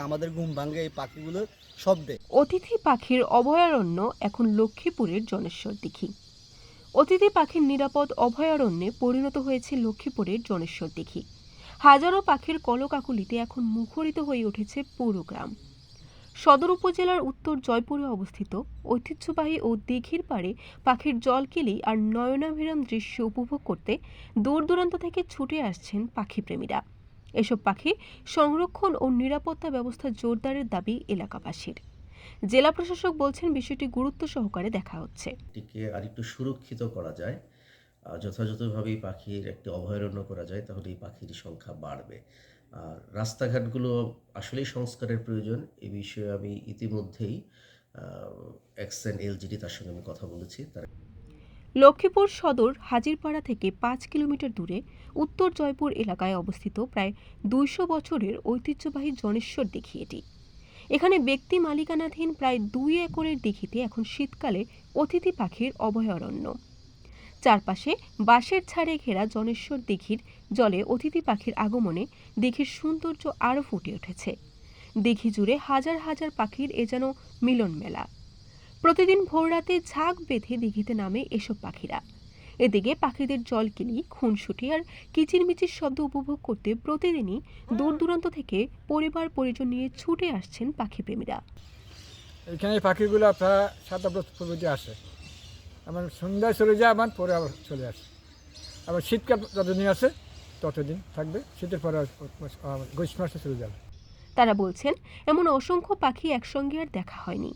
আমাদের ঘুম ভাঙে এই পাখিগুলোর শব্দে। অতিথি পাখির অভয়ারণ্য এখন লক্ষ্মীপুরের জনেশ্বর দিঘি। অতিথি পাখির নিরাপদ অভয়ারণ্যে পরিণত হয়েছে লক্ষ্মীপুরের জনেশ্বর দিঘি। হাজারো পাখির কলকাকুলিতে এখন মুখরিত হয়ে উঠেছে পুরো গ্রাম। সদর উপজেলার উত্তর জয়পুরে অবস্থিত ঐতিহ্যবাহী ও দিঘির পাড়ে পাখির জলকেলি আর নয়নাভিরাম দৃশ্য উপভোগ করতে দূর দূরান্ত থেকে ছুটে আসছেন পাখিপ্রেমীরা। এসব পাখি সংরক্ষণ ও নিরাপত্তা ব্যবস্থা জোরদারের দাবি এলাকাবাসীর। জেলা প্রশাসক বলছেন বিষয়টি গুরুত্ব সহকারে দেখা হচ্ছে। এটিকে আরেকটু সুরক্ষিত করা যায়। যথাযথভাবে এই পাখির একটি অভয়ারণ্য করা যায় তাহলে এই পাখির সংখ্যা বাড়বে। আর রাস্তাঘাটগুলো আসলেই সংস্কারের প্রয়োজন। এ বিষয়ে আমি ইতিমধ্যেই এক্সএন এলজিডি তার সঙ্গে আমি কথা বলেছি। তারা লক্ষ্মীপুর সদর হাজিরপাড়া থেকে পাঁচ কিলোমিটার দূরে উত্তর জয়পুর এলাকায় অবস্থিত প্রায় দুইশো বছরের ঐতিহ্যবাহী জনেশ্বর দিঘি এটি। এখানে ব্যক্তি মালিকানাধীন প্রায় দুই একরের দিঘিতে এখন শীতকালে অতিথি পাখির অভয়ারণ্য। চারপাশে বাঁশের ছাড়ে ঘেরা জনেশ্বর দিঘির জলে অতিথি পাখির আগমনে দিঘির সৌন্দর্য আরও ফুটে উঠেছে। দিঘি জুড়ে হাজার হাজার পাখির এ যেন মিলন মেলা প্রতিদিন ভোররাতে ঝাঁক বেঁধে দিঘিতে নামে এসব পাখিরা। এদিকে পাখিদের জলকিলি খুনসুটি আর কিচিরমিচির শব্দ উপভোগ করতে প্রতিদিনই দূর দূরান্ত থেকে পরিবার পরিজন নিয়ে ছুটে আসছেন পাখিপ্রেমীরা। এখানে পাখিগুলো প্রায় সাত বছর আসে। আমার সন্ধ্যায় চলে যায় আমার পরে আবার চলে আসে। আবার শীতকাল যতদিন আসে ততদিন থাকবে। শীতের পরে গ্রীষ্ম মাসে চলে যাবে। তারা বলছেন এমন অসংখ্য পাখি একসঙ্গে আর দেখা হয়নি।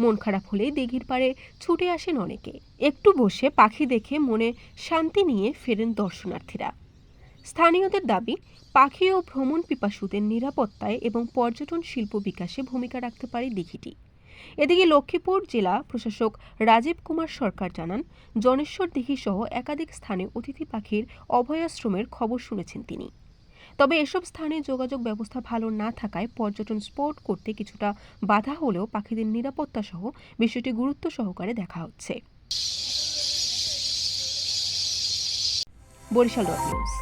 মন খারাপ হলে দিঘির পাড়ে ছুটে আসেন অনেকে। একটু বসে পাখি দেখে মনে শান্তি নিয়ে ফেরেন দর্শনার্থীরা। স্থানীয়দের দাবি, পাখি ও ভ্রমণ পিপাসুদের নিরাপত্তায় এবং পর্যটন শিল্প বিকাশে ভূমিকা রাখতে পারে দিঘিটি। এদিকে লক্ষ্মীপুর জেলা প্রশাসক রাজীব কুমার সরকার জানান, জনেশ্বর দিঘি সহ একাধিক স্থানে অতিথি পাখির অভয়াশ্রমের খবর শুনেছেন তিনি। তবে এসব স্থানে যোগাযোগ ব্যবস্থা ভালো না থাকায় পর্যটন স্পট করতে কিছুটা বাধা হলেও পাখিদের নিরাপত্তা সহ বিষয়টি গুরুত্ব সহকারে দেখা হচ্ছে। Barishal dot news.